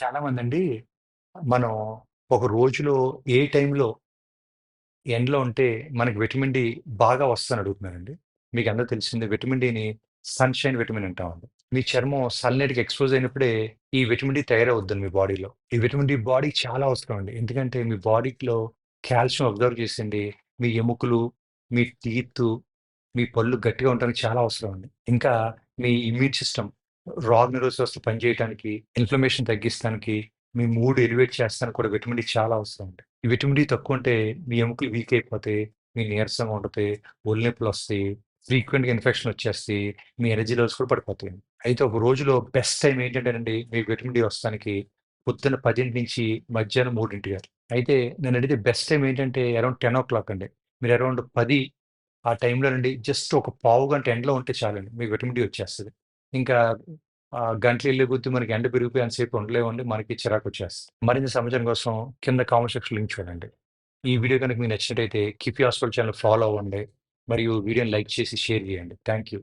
చాలామందండి మనం ఒక రోజులో ఏ టైంలో ఎండలో ఉంటే మనకి విటమిన్ డి బాగా వస్తుందని అడుగుతున్నానండి. అందరూ తెలిసిందే విటమిన్ డిని సన్‌షైన్ విటమిన్ అంటామండి. మీ చర్మం సన్‌లైట్‌కి ఎక్స్‌పోజ్ అయినప్పుడే ఈ విటమిన్ డి తయారవుద్దండి మీ బాడీలో. ఈ విటమిన్ డి బాడీకి చాలా అవసరం అండి. ఎందుకంటే మీ బాడీలో కాల్షియం అబ్జర్వ్ చేసింది మీ ఎముకలు, మీ టీత్, మీ పళ్ళు గట్టిగా ఉండడానికి చాలా అవసరం అండి. ఇంకా మీ ఇమ్యూన్ సిస్టమ్ రోగనిరోధక వ్యవస్థ పనిచేయటానికి, ఇన్‌ఫ్లమేషన్ తగ్గిస్తానికి, మీ మూడ్ ఎలివేట్ చేస్తానికి కూడా విటమిన్ డి చాలా అవసరం అండి. ఈ విటమిన్ డి తక్కువుంటే మీ ఎముకలు వీక్ అయిపోతాయి, మీ నీరసంగా ఉంటది, ఒళ్ళు నొప్పులు వస్తాయి ఫ్రీక్వెంట్‌గా ఇన్ఫెక్షన్ వచ్చేస్తాయి, మీ ఎనర్జీ లెవెల్స్ కూడా పడిపోతాయి అయితే ఒక రోజులో బెస్ట్ టైమ్ ఏంటంటేనండి మీకు విటమిన్ డి వస్తానికి పొద్దున్న 10 నుంచి మధ్యాహ్నం మూడింటి గారు. అయితే నేను అడిగితే బెస్ట్ టైం ఏంటంటే అరౌండ్ 10:00 అండి. మీరు అరౌండ్ పది ఆ టైంలో నుండి జస్ట్ ఒక పావుగంట ఎండలో ఉంటే చాలండి మీకు విటమిన్ డి వచ్చేస్తుంది ఇంకా గంటలు ఇల్లు కొద్దీ మనకి ఎండ పెరిగిపోయి అంతసేపు ఉండలేమండి. మనకి చిరాకొచ్చేస్తది. మరింత సమాచారం కోసం కింద కామెంట్ సెక్షన్ లింక్ చూడండి. ఈ వీడియో కనుక మీకు నచ్చినట్టయితే కిఫీ హాస్పిటల్ ఛానల్ ఫాలో అవ్వండి. మరియు వీడియోని లైక్ చేసి షేర్ చేయండి. Thank you.